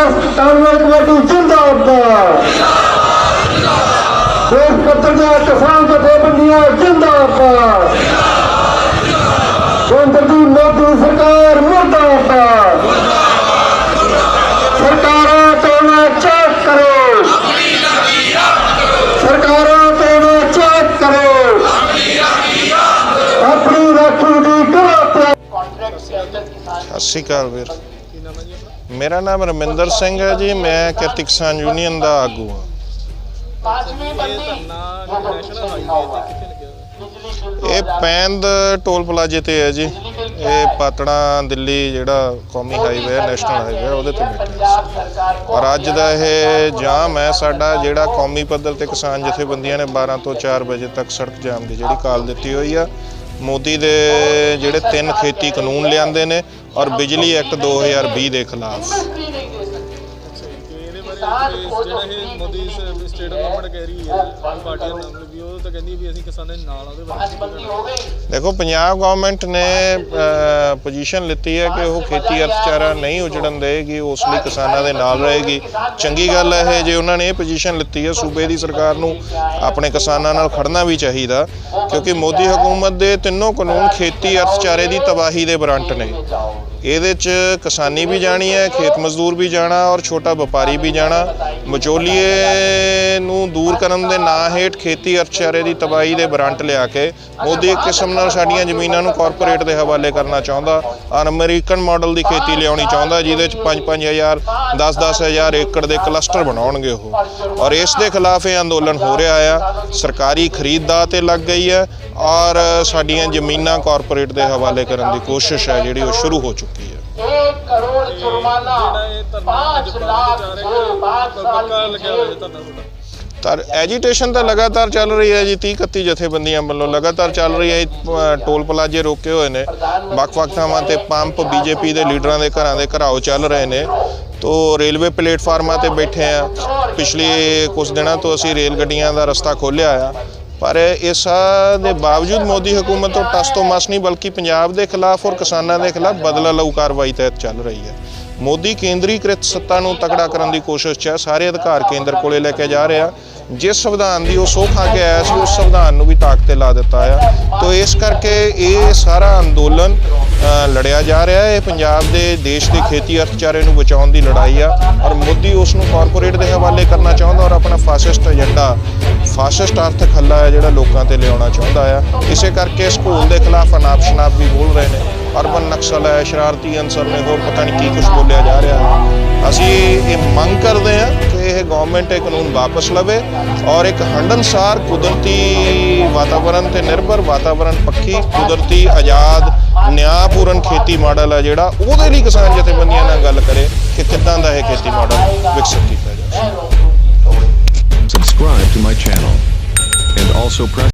ਸੰਘਰਸ਼ ਕਾਨੂੰਨ ਕਮੇਟੀ ਜਿੰਦਾਬਾਦ। ਦੇਸ਼ ਪੱਧਰ ਦੀਆਂ ਕਿਸਾਨ ਜਥੇਬੰਦੀਆਂ ਜਿੰਦਾਬਾਦ। ਕੇਂਦਰ ਦੀ ਮੋਦੀ ਸਰਕਾਰ ਮੁਰਦਾਬਾਦ। ਸਰਕਾਰਾਂ ਤੋਂ ਨਾ ਚੈੱਕ ਕਰੋ। ਸਰਕਾਰਾਂ ਤੋਂ ਨਾ ਚੈੱਕ ਕਰੋ। ਆਪਣੀ ਰਾਖੀ ਦੀ ਕਰੋ ਸਤਿ ਸ਼੍ਰੀ ਅਕਾਲ ਵੀਰ। ਮੇਰਾ ਨਾਮ ਰਮਿੰਦਰ ਸਿੰਘ ਹੈ ਜੀ, ਮੈਂ ਕਿਰਤੀ ਕਿਸਾਨ ਯੂਨੀਅਨ ਦਾ ਆਗੂ ਹਾਂ। ਇਹ ਪੈਂਦ ਟੋਲ ਪਲਾਜ਼ੇ ਤੇ ਹੈ ਜੀ। ਇਹ ਪਾਤੜਾ ਦਿੱਲੀ ਜਿਹੜਾ ਕੌਮੀ ਹਾਈਵੇ ਹੈ, ਨੈਸ਼ਨਲ ਹਾਈਵੇ ਉਹਦੇ ਤੇ ਬੈਠੇ ਹਾਂ। ਔਰ ਅੱਜ ਦਾ ਇਹ ਜਾਮ ਹੈ ਸਾਡਾ, ਜਿਹੜਾ ਕੌਮੀ ਪੱਧਰ ਤੇ ਕਿਸਾਨ ਜਥੇਬੰਦੀਆਂ ਨੇ 12 ਤੋਂ 4 ਵਜੇ ਤੱਕ ਸੜਕ ਜਾਮ ਦੀ ਜਿਹੜੀ ਕਾਲ ਦਿੱਤੀ ਹੋਈ ਆ। ਮੋਦੀ ਦੇ ਜਿਹੜੇ ਤਿੰਨ ਖੇਤੀ ਕਾਨੂੰਨ ਲਿਆਂਦੇ ਨੇ ਔਰ ਬਿਜਲੀ ਐਕਟ 2020 ਦੇ ਖਿਲਾਫ। ਜਿਹੜਾ ਇਹ ਮੋਦੀ ਸਟੇਟ ਗਵਰਨਮੈਂਟ ਕਹਿ ਰਹੀ ਹੈ ਆਮ ਪਾਰਟੀ ਦਾ ਨਾਮ ਵੀ ਉਹ ਤਾਂ ਕਹਿੰਦੀ ਵੀ ਅਸੀਂ ਕਿਸਾਨਾਂ ਦੇ ਨਾਲ ਆ, ਉਹਦੇ ਬਾਰੇ? ਦੇਖੋ ਪੰਜਾਬ ਗਵਰਨਮੈਂਟ ਨੇ ਪੋਜੀਸ਼ਨ ਲਿੱਤੀ ਹੈ ਕਿ ਉਹ ਖੇਤੀ ਅਰਥਚਾਰਾ ਨਹੀਂ ਉਜੜਨ ਦੇਗੀ ਉਸ ਲਈ ਕਿਸਾਨਾਂ ਦੇ ਨਾਲ ਰਹੇਗੀ। ਚੰਗੀ ਗੱਲ ਹੈ ਇਹ ਜੇ ਉਹਨਾਂ ਨੇ ਇਹ ਪੋਜੀਸ਼ਨ ਲਿੱਤੀ ਹੈ ਸੂਬੇ ਦੀ ਸਰਕਾਰ ਨੂੰ ਆਪਣੇ ਕਿਸਾਨਾਂ ਨਾਲ ਖੜਨਾ ਵੀ ਚਾਹੀਦਾ ਕਿਉਂਕਿ ਮੋਦੀ ਹਕੂਮਤ ਦੇ ਤਿੰਨੋਂ ਕਾਨੂੰਨ ਖੇਤੀ ਅਰਥਚਾਰੇ ਦੀ ਤਬਾਹੀ ਦੇ ਬਰੰਟ ਨੇ। ਇਹਦੇ 'ਚ ਕਿਸਾਨੀ ਵੀ ਜਾਣੀ ਹੈ, ਖੇਤ ਮਜ਼ਦੂਰ ਵੀ ਜਾਣਾ ਔਰ ਛੋਟਾ ਵਪਾਰੀ ਵੀ ਜਾਣਾ। ਮਚੋਲੀਏ ਨੂੰ ਦੂਰ ਕਰਨ ਦੇ ਨਾਂ ਹੇਠ ਖੇਤੀ ਅਰਥਚਾਰੇ ਦੀ ਤਬਾਹੀ ਦੇ ਬਰਾਂਟ ਲਿਆ ਕੇ ਮੋਦੀ ਇੱਕ ਕਿਸਮ ਨਾਲ ਸਾਡੀਆਂ ਜ਼ਮੀਨਾਂ ਨੂੰ ਕਾਰਪੋਰੇਟ ਦੇ ਹਵਾਲੇ ਕਰਨਾ ਚਾਹੁੰਦਾ। ਔਰ ਅਮਰੀਕਨ ਮਾਡਲ ਦੀ ਖੇਤੀ ਲਿਆਉਣੀ ਚਾਹੁੰਦਾ, ਜਿਹਦੇ 'ਚ 5-5000 10-10000 ਏਕੜ ਦੇ ਕਲਸਟਰ ਬਣਾਉਣਗੇ ਉਹ। ਔਰ ਇਸ ਦੇ ਖਿਲਾਫ ਇਹ ਅੰਦੋਲਨ ਹੋ ਰਿਹਾ ਆ। ਸਰਕਾਰੀ ਖਰੀਦ ਦਾ ਤੇ ਲੱਗ ਗਈ ਹੈ ਔਰ ਸਾਡੀਆਂ ਜ਼ਮੀਨਾਂ ਕਾਰਪੋਰੇਟ ਦੇ ਹਵਾਲੇ ਕਰਨ ਦੀ ਕੋਸ਼ਿਸ਼ ਹੈ, ਜਿਹੜੀ ਉਹ ਸ਼ੁਰੂ ਹੋ ਚੁੱਕੀ जुर्माना ਜਿਹੜਾ ਇਹ ਧਰਨਾ ਅੱਜ पाँच ਪਾਰਟੀ लाख ਜਾ से ਰਹੇ पाँच ਨੇ साल ਪੱਕਾ की ਲੱਗਿਆ ਹੋਇਆ जेल। ਧਰਨਾ ਤੁਹਾਡਾ ਤਾਂ ਐਜੀਟੇਸ਼ਨ ਤਾਂ ਲਗਾਤਾਰ ਚੱਲ ਰਹੀ ਹੈ ਜੀ 30 31 ਜਥੇਬੰਦੀਆਂ ਵੱਲੋਂ ਲਗਾਤਾਰ ਚੱਲ ਰਹੀ ਹੈ ਅ, ਟੋਲ ਪਲਾਜੇ ਰੋਕੇ ਹੋਏ ਨੇ ਵੱਖ-ਵੱਖ ਥਾਵਾਂ ਤੇ ਪੰਪ ਬੀਜੇਪੀ ਦੇ ਲੀਡਰਾਂ ਦੇ ਘਰਾਂ ਦੇ ਘਰਾਓ ਚੱਲ ਰਹੇ ਨੇ ਤੋ ਰੇਲਵੇ ਪਲੇਟਫਾਰਮਾਂ ਤੇ ਬੈਠੇ ਆ ਪਿਛਲੇ ਕੁਝ ਦਿਨਾਂ ਤੋਂ ਅਸੀਂ ਰੇਲ ਗੱਡੀਆਂ ਦਾ ਰਸਤਾ ਖੋਲ੍ਹਿਆ ਆ ਪਰ ਇਸ ਦੇ ਬਾਵਜੂਦ ਮੋਦੀ ਹਕੂਮਤ ਤੋਂ ਟਸ ਤੋਂ ਮਸ ਨਹੀਂ, ਬਲਕਿ ਪੰਜਾਬ ਦੇ ਖਿਲਾਫ ਔਰ ਕਿਸਾਨਾਂ ਦੇ ਖਿਲਾਫ ਬਦਲਾ ਲਊ ਕਾਰਵਾਈ ਤਹਿਤ ਚੱਲ ਰਹੀ ਹੈ। ਮੋਦੀ ਕੇਂਦਰੀਕ੍ਰਿਤ ਸੱਤਾ ਨੂੰ ਤਕੜਾ ਕਰਨ ਦੀ ਕੋਸ਼ਿਸ਼ 'ਚ ਹੈ, ਸਾਰੇ ਅਧਿਕਾਰ ਕੇਂਦਰ ਕੋਲੇ ਲੈ ਕੇ ਜਾ ਰਿਹਾ। ਜਿਸ ਸੰਵਿਧਾਨ ਦੀ ਉਹ ਸੋਹ ਖਾ ਕੇ ਆਇਆ ਸੀ, ਉਸ ਸੰਵਿਧਾਨ ਨੂੰ ਵੀ ਤਾਕ ਤੇ ਲਾ ਦਿੱਤਾ ਆ। ਤੋ ਇਸ ਕਰਕੇ ਇਹ ਸਾਰਾ ਅੰਦੋਲਨ ਲੜਿਆ ਜਾ ਰਿਹਾ ਹੈ। ਇਹ ਪੰਜਾਬ ਦੇ ਦੇਸ਼ ਦੇ ਖੇਤੀ ਅਰਥਚਾਰੇ ਨੂੰ ਬਚਾਉਣ ਦੀ ਲੜਾਈ ਆ। ਔਰ ਮੋਦੀ ਉਸ ਨੂੰ ਕਾਰਪੋਰੇਟ ਦੇ ਹਵਾਲੇ ਕਰਨਾ ਚਾਹੁੰਦਾ ਔਰ ਆਪਣਾ ਫਾਸਿਸਟ ਏਜੰਡਾ ਫਾਸਿਸਟ ਆਰਥਿਕ ਹੱਲਾ ਹੈ ਜਿਹੜਾ ਲੋਕਾਂ ਤੇ ਲਿਆਉਣਾ ਚਾਹੁੰਦਾ ਆ। ਇਸੇ ਕਰਕੇ ਸਕੂਲ ਦੇ ਖਿਲਾਫ ਅਨਾਪ ਸ਼ਨਾਪ ਵੀ ਬੋਲ ਰਹੇ ਨੇ। ਅਰਬਨ ਨਕਸਲ ਹੈ, ਸ਼ਰਾਰਤੀ ਅੰਸਰ ਨੇ, ਹੋਰ ਪਤਾ ਨਹੀਂ ਕੀ ਕੁਝ ਬੋਲਿਆ ਜਾ ਰਿਹਾ ਹੈ। ਅਸੀਂ ਇਹ ਮੰਗ ਕਰਦੇ ਹਾਂ ਕਿ ਇਹ ਗਵਰਨਮੈਂਟ ਇਹ ਕਾਨੂੰਨ ਵਾਪਸ ਲਵੇ ਔਰ ਇੱਕ ਹੰਡਨਸਾਰ ਕੁਦਰਤੀ ਵਾਤਾਵਰਣ ਤੇ ਨਿਰਭਰ ਵਾਤਾਵਰਣ ਪੱਖੀ, ਕੁਦਰਤੀ ਆਜ਼ਾਦ, ਨਿਆਂਪੂਰਨ ਖੇਤੀ ਮਾਡਲ ਹੈ ਜਿਹੜਾ, ਉਹਦੇ ਲਈ ਕਿਸਾਨ ਜਥੇਬੰਦੀਆਂ ਨਾਲ ਗੱਲ ਕਰੇ ਕਿ ਕਿੱਦਾਂ ਦਾ ਇਹ ਖੇਤੀ ਮਾਡਲ ਵਿਕਸਿਤ ਕੀਤਾ ਜਾਵੇ। Subscribe to my channel. And also press